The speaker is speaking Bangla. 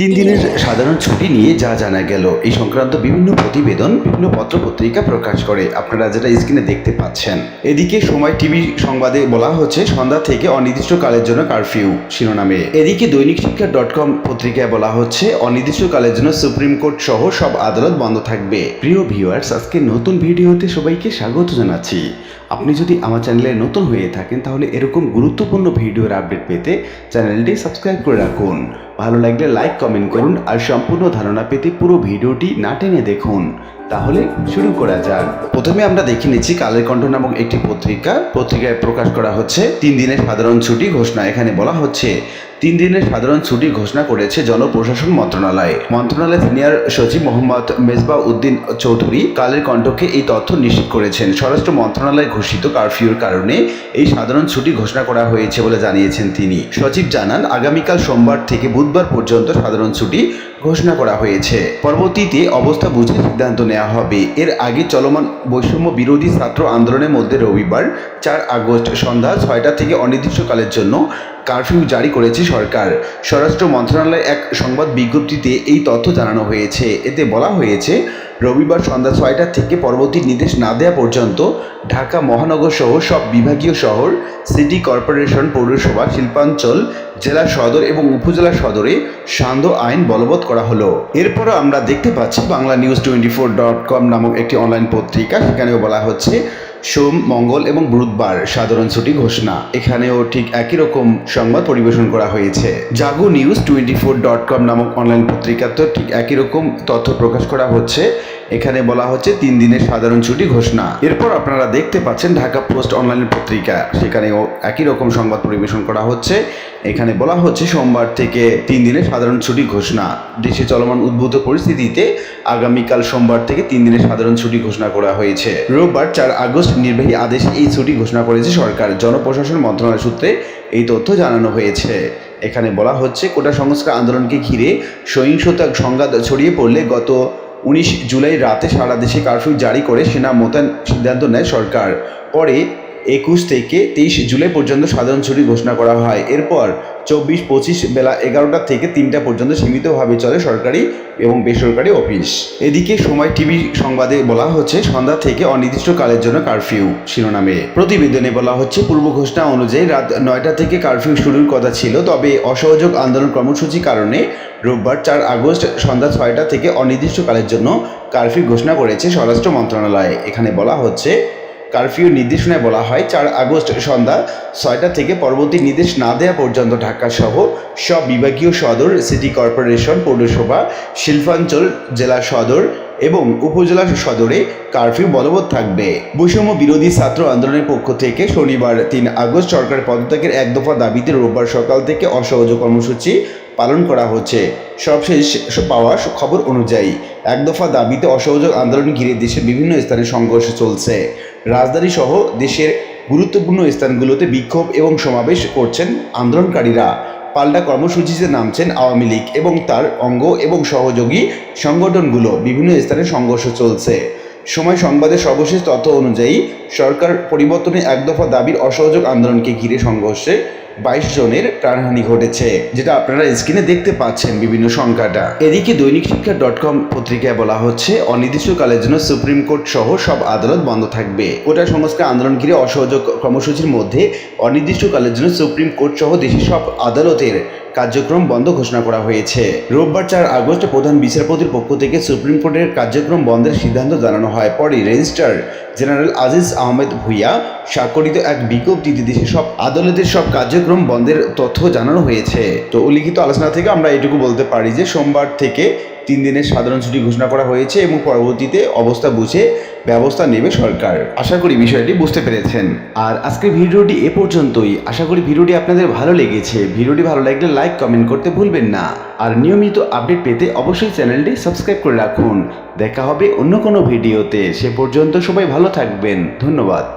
তিন দিনের সাধারণ ছুটি নিয়ে যা জানা গেল, এই সংক্রান্ত বিভিন্ন প্রতিবেদন, বিভিন্ন পত্রপত্রিকা প্রকাশ করে। আপনারা যেটা স্ক্রিনে দেখতে পাচ্ছেন। এদিকে সময় টিভি সংবাদে বলা হচ্ছে, সন্ধ্যা থেকে অনির্দিষ্টকালের জন্য কারফিউ শিরোনামে। এদিকে দৈনিক শিক্ষা ডট কম পত্রিকায় বলা হচ্ছে, অনির্দিষ্টকালের জন্য সুপ্রিম কোর্ট সহ সব আদালত বন্ধ থাকবে। প্রিয় ভিউয়ার্স, আজকে নতুন ভিডিওতে সবাইকে স্বাগত জানাচ্ছি। আপনি যদি আমার চ্যানেলে নতুন হয়ে থাকেন, তাহলে এরকম গুরুত্বপূর্ণ ভিডিওর আপডেট পেতে চ্যানেলটি সাবস্ক্রাইব করে রাখুন। ভালো লাগলে লাইক, কমেন্ট করুন আর সম্পূর্ণ ধারণা পেতে পুরো ভিডিওটি না টেনে দেখুন। তাহলে শুরু করা যাক। প্রথমে আমরা দেখে নিচ্ছি কালের কণ্ঠ নামক একটি পত্রিকা। পত্রিকায় প্রকাশ করা হচ্ছে, তিন দিনের সাধারণ ছুটি ঘোষণা। এখানে বলা হচ্ছে তিন দিনের সাধারণ ছুটি ঘোষণা করেছে জনপ্রশাসন মন্ত্রণালয়। মন্ত্রণালয়ের সিনিয়র সচিব মোহাম্মদ মেজবা উদ্দিন চৌধুরী কালের কণ্ঠকে এই তথ্য নিশ্চিত করেছেন। স্বরাষ্ট্র মন্ত্রণালয় ঘোষিত কারফিউর কারণে এই সাধারণ ছুটি ঘোষণা করা হয়েছে বলে জানিয়েছেন তিনি। সচিব জানান, আগামীকাল সোমবার থেকে বুধবার পর্যন্ত সাধারণ ছুটি ঘোষণা করা হয়েছে। পরবর্তীতে অবস্থা বুঝে সিদ্ধান্ত নেওয়া হবে। এর আগে চলমান বৈষম্য বিরোধী ছাত্র আন্দোলনের মধ্যে রবিবার চার আগস্ট সন্ধ্যা ছয়টা থেকে অনির্দিষ্টকালের জন্য কারফিউ জারি করেছে সরকার। স্বরাষ্ট্র মন্ত্রণালয়ের এক সংবাদ বিজ্ঞপ্তিতে এই তথ্য জানানো হয়েছে। এতে বলা হয়েছে রবিবার সন্ধ্যা ছয়টা থেকে পরবর্তী নির্দেশ না দেওয়া পর্যন্ত ঢাকা মহানগর সহ সব বিভাগীয় শহর, সিটি কর্পোরেশন, পৌরসভা, শিল্পাঞ্চল, জেলা সদর এবং উপজেলা সদরে সান্ধ্য আইন বলবৎ করা হলো। এরপরও আমরা দেখতে পাচ্ছি Bangla news twenty four dot com নামক একটি অনলাইন পত্রিকা, সেখানেও বলা হচ্ছে সোম, মঙ্গল এবং বুধবার সাধারণ ছুটি ঘোষণা। এখানেও ঠিক একই রকম সংবাদ পরিবেশন করা হয়েছে। Jago news twenty four dot com নামক অনলাইন পত্রিকাতেও ঠিক একই রকম তথ্য প্রকাশ করা হচ্ছে। এখানে বলা হচ্ছে তিন দিনের সাধারণ ছুটি ঘোষণা। এরপর আপনারা দেখতে পাচ্ছেন ঢাকা পোস্ট অনলাইন পত্রিকা। সেখানেও একই রকম সংবাদ পরিবেশন করা হচ্ছে। এখানে বলা হচ্ছে সোমবার থেকে তিন দিনের সাধারণ ছুটি ঘোষণা। দেশে চলমান উদ্ভূত পরিস্থিতিতে আগামীকাল সোমবার থেকে তিন দিনের সাধারণ ছুটি ঘোষণা করা হয়েছে। রোববার চার আগস্ট নির্বাহী আদেশে এই ছুটি ঘোষণা করেছে সরকার। জনপ্রশাসন মন্ত্রণালয় সূত্রে এই তথ্য জানানো হয়েছে। এখানে বলা হচ্ছে কোটা সংস্কার আন্দোলনকে ঘিরে সহিংসতা সংঘাত ছড়িয়ে পড়লে গত উনিশ জুলাই রাতে সারা দেশে কারফিউ জারি করে সেনা মোতায়েন সিদ্ধান্ত নেয় সরকার। পরে একুশ থেকে তেইশ জুলাই পর্যন্ত সাধারণ ছুটি ঘোষণা করা হয়। এরপর চব্বিশ, পঁচিশ, বেলা এগারোটা থেকে তিনটা পর্যন্ত সীমিতভাবে চলে সরকারি এবং বেসরকারি অফিস। এদিকে সময় টিভি সংবাদে বলা হচ্ছে, সন্ধ্যা থেকে অনির্দিষ্টকালের জন্য কারফিউ শিরোনামে। প্রতিবেদনে বলা হচ্ছে, পূর্ব ঘোষণা অনুযায়ী রাত নয়টা থেকে কারফিউ শুরুর কথা ছিল, তবে অসহযোগ আন্দোলন কর্মসূচির কারণে রোববার চার আগস্ট সন্ধ্যা ছয়টা থেকে অনির্দিষ্টকালের জন্য কারফিউ ঘোষণা করেছে স্বরাষ্ট্র মন্ত্রণালয়। এখানে বলা হচ্ছে কারফিউ নির্দেশনায় বলা হয়, চার আগস্ট সন্ধ্যা ছয়টা থেকে পরবর্তী নির্দেশ না দেওয়া পর্যন্ত ঢাকা সহ সব বিভাগীয় সদর, সিটি কর্পোরেশন, পৌরসভা, শিল্পাঞ্চল, জেলা সদর এবং উপজেলা সদরে কারফিউ বলবৎ থাকবে। বৈষম্য বিরোধী ছাত্র আন্দোলনের পক্ষ থেকে শনিবার তিন আগস্ট সরকার পদত্যাগের এক দফা দাবিতে রোববার সকাল থেকে অসহযোগ কর্মসূচি পালন করা হচ্ছে। সবশেষ পাওয়া খবর অনুযায়ী, এক দফা দাবিতে অসহযোগ আন্দোলন ঘিরে দেশের বিভিন্ন স্থানে সংঘর্ষ চলছে। রাজধানী সহ দেশের গুরুত্বপূর্ণ স্থানগুলোতে বিক্ষোভ এবং সমাবেশ করছেন আন্দোলনকারীরা। পাল্টা কর্মসূচিতে নামছেন আওয়ামী লীগ এবং তার অঙ্গ এবং সহযোগী সংগঠনগুলো। বিভিন্ন স্থানে সংঘর্ষ চলছে। সময় সংবাদের সর্বশেষ তথ্য অনুযায়ী সরকার পরিবর্তনে একদফা দাবির অসহযোগ আন্দোলনকে ঘিরে সংঘর্ষে বাইশ জনের প্রাণহানি ঘটেছে, যেটা আপনারা স্ক্রিনে দেখতে পাচ্ছেন বিভিন্ন সংখ্যাটা। এদিকে দৈনিক শিক্ষা ডট কম পত্রিকায় বলা হচ্ছে, অনির্দিষ্টকালের জন্য সুপ্রিম কোর্ট সহ সব আদালত বন্ধ থাকবে। ওটা সংস্কার আন্দোলন ঘিরে অসহযোগ কর্মসূচির মধ্যে অনির্দিষ্টকালের জন্য সুপ্রিম কোর্ট সহ দেশের সব আদালতের কার্যক্রম বন্ধ ঘোষণা করা হয়েছে। রোববার চার আগস্ট প্রধান বিচারপতির পক্ষ থেকে সুপ্রিম কোর্টের কার্যক্রম বন্ধের সিদ্ধান্ত জানানো হয়। পরে রেজিস্ট্রার জেনারেল আজিজ আহমেদ ভুইয়া, স্বাক্ষরিত এক বিজ্ঞপ্তিতে দেশে সব আদালতের সব কার্যক্রম বন্ধের তথ্য জানানো হয়েছে। তো উল্লিখিত আলোচনা থেকে আমরা এটুকু বলতে পারি যে, সোমবার থেকে তিন দিনের সাধারণ ছুটি ঘোষণা করা হয়েছে এবং পরবর্তীতে অবস্থা বুঝে ব্যবস্থা নেবে সরকার। আশা করি বিষয়টি বুঝতে পেরেছেন। আর আজকের ভিডিওটি এ পর্যন্তই। আশা করি ভিডিওটি আপনাদের ভালো লেগেছে। ভিডিওটি ভালো লাগলে লাইক, কমেন্ট করতে ভুলবেন না। আর নিয়মিত আপডেট পেতে অবশ্যই চ্যানেলটি সাবস্ক্রাইব করে রাখুন। দেখা হবে অন্য কোনো ভিডিওতে। সে পর্যন্ত সবাই ভালো থাকবেন। ধন্যবাদ।